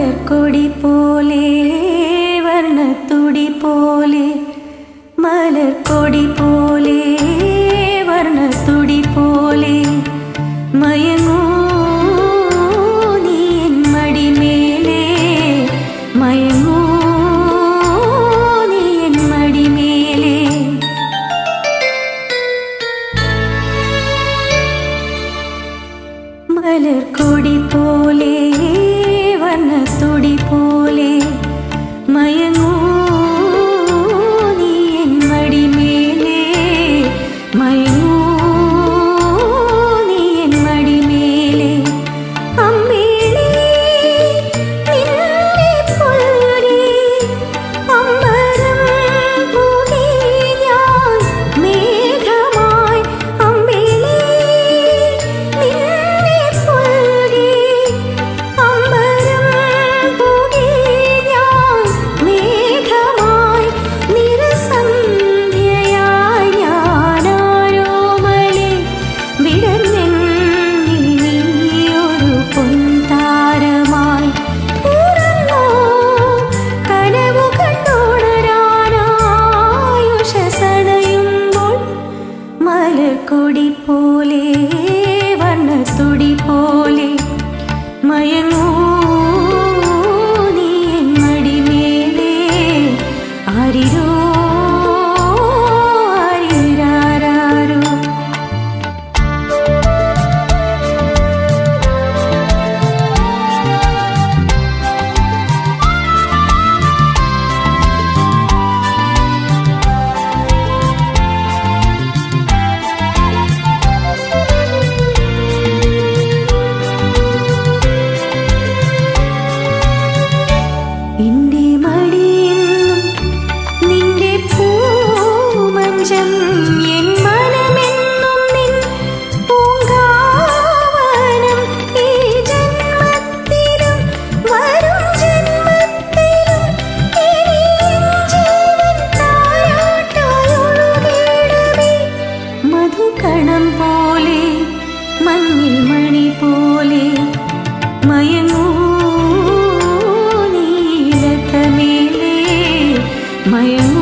மலர்கொடி போலே வர்ணத்துடி போலே. மலர்கொடி போலே வர்ணத்துடி போலே. மயங்கோ நீ என் மடி மேலே மயங்கோ நீ என் மடி மேலே மலர்கொடி போலே வண்ண சுடி போலே மயங்க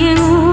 you.